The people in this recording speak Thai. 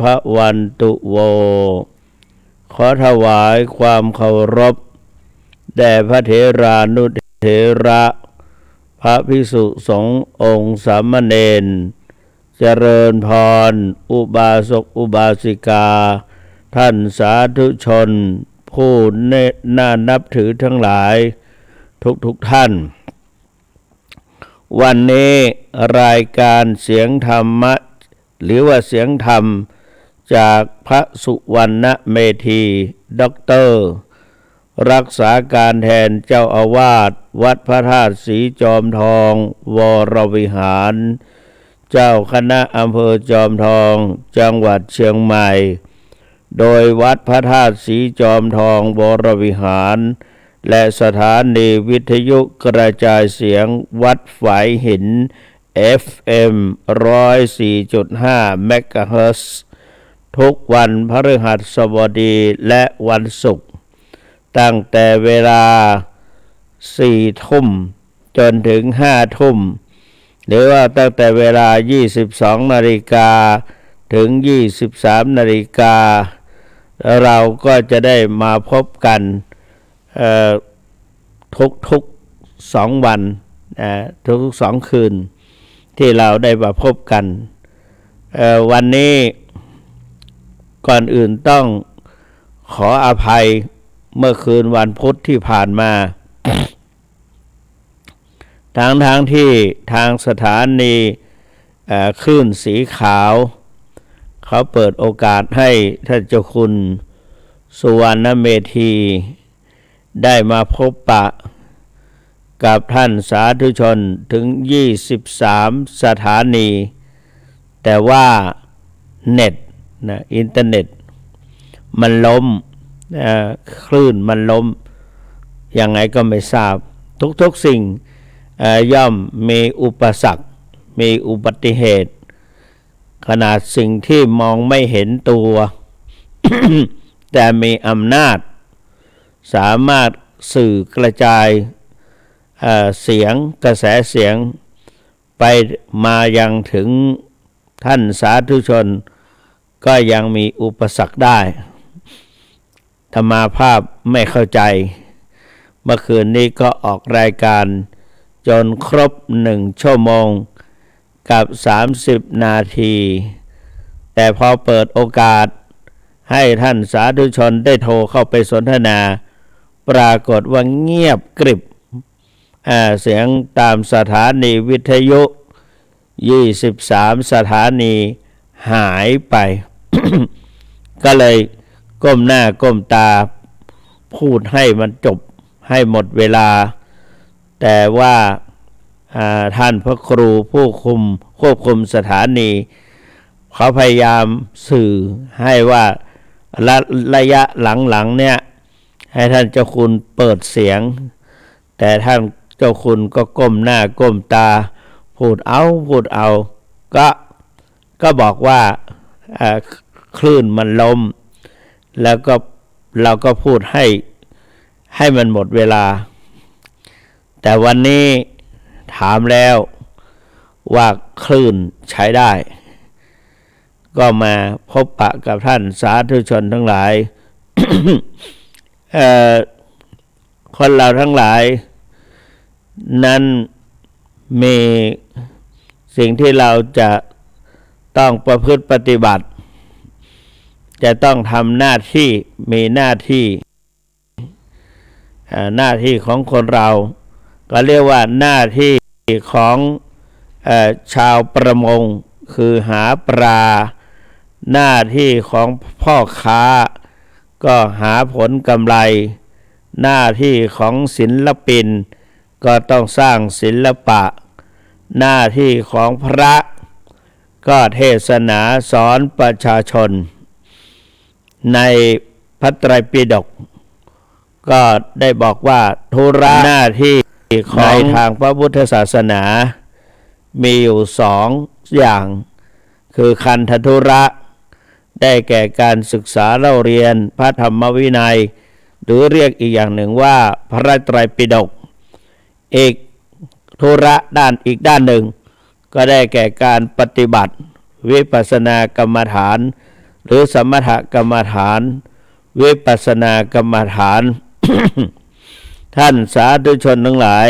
พระวันตุโว ขอถวายความเคารพ แด่พระเถรานุเถระ พระภิกษุสงฆ์องค์สามเณรเจริญพร อุบาสกอุบาสิกา ท่านสาธุชน ผู้เนน่านับถือทั้งหลาย ทุกทุกท่าน วันนี้รายการเสียงธรรมะ หรือว่าเสียงธรรม จากพระสุวรรณเมธีด็อกเตอร์ รักษาการแทนเจ้าอาวาสวัดพระธาตุสีจอมทอง วรวิหาร เจ้าคณะอำเภอจอมทอง จังหวัดเชียงใหม่ โดยวัดพระธาตุสีจอมทอง วรวิหาร และสถานีวิทยุกระจายเสียงวัดฝายหิน FM 104.5เมกะเฮิรตซ์ ทุกวันพฤหัสบดีและวันศุกร์ตั้งแต่เวลาสี่ทุ่มจนถึงห้าทุ่ม หรือว่าตั้งแต่เวลา 22 นาฬิกาถึง 23 นาฬิกา เราก็จะได้มาพบกันทุกทุกสองวันนะทุกทุกสองคืนที่เราได้มาพบกัน วันนี้ ก่อนอื่นต้องขออภัยเมื่อคืนวันพุธที่ผ่านมาทางทางที่ทางสถานีคลื่นสีขาว เขาเปิดโอกาสให้ท่านเจ้าคุณสุวรรณเมธีได้มาพบปะกับท่านสาธุชนถึง 23 สถานี แต่ว่าเน็ต นะอินเทอร์เน็ต มันล้มคลื่นมันล้ม ยังไงก็ไม่ทราบ ทุกๆสิ่งย่อมมีอุปสรรค มีอุบัติเหตุ ขนาดสิ่งที่มองไม่เห็นตัว แต่มีอำนาจ สามารถสื่อกระจายเอ่อเสียงกระแสเสียงไปมายังถึงท่านสาธุชน ก็ยังมีอุปสรรคได้ธรรมาภาพไม่เข้าใจ เมื่อคืนนี้ก็ออกรายการ จนครบหนึ่งชั่วโมง กับ 30 นาที แต่พอเปิดโอกาส ให้ท่านสาธุชนได้โทรเข้าไปสนทนา ปรากฏว่าเงียบกริบเสียงตามสถานีวิทยุ 23 สถานีหายไป ก็เลยก้มหน้าก้มตาพูดให้มันจบให้หมดเวลา แต่ว่าท่านพระครูผู้คุมควบคุมสถานี เขาพยายามสื่อให้ว่าระระยะหลังๆเนี่ย ให้ท่านเจ้าคุณเปิดเสียง แต่ท่านเจ้าคุณก็ก้มหน้าก้มตา พูดเอาพูดเอา ก็ก็บอกว่า คลื่นมันล้ม แล้วก็เราก็พูดให้ให้มันหมดเวลา แต่วันนี้ถามแล้วว่าคลื่นใช้ได้ ก็มาพบปะกับท่านสาธุชนทั้งหลายคนเราทั้งหลาย นั้นมีสิ่งที่เราจะ ต้องประพฤติปฏิบัติ จะต้องทำหน้าที่มีหน้าที่หน้าที่ของคนเรา ก็เรียกว่าหน้าที่ของอชาวประมง คือหาปลา หน้าที่ของพ่อค้า ก็หาผลกำไร หน้าที่ของศิลปิน ก็ต้องสร้างศิลปะ หน้าที่ของพระ ก็เทศนาสอนประชาชน ในพระไตรปิฎกก็ได้บอกว่าธุระหน้าที่ของในทางพระพุทธศาสนา มีอยู่สองอย่าง คือคันธธุระ ได้แก่การศึกษาเล่าเรียนพระธรรมวินัย หรือเรียกอีกอย่างหนึ่งว่าพระไตรปิฎกอีกธุระด้านอีกด้านหนึ่ง ก็ได้แก่การปฏิบัติ วิปัสสนากรรมฐาน หรือสมถกรรมฐาน วิปัสสนากรรมฐาน ท่านสาธุชนทั้งหลาย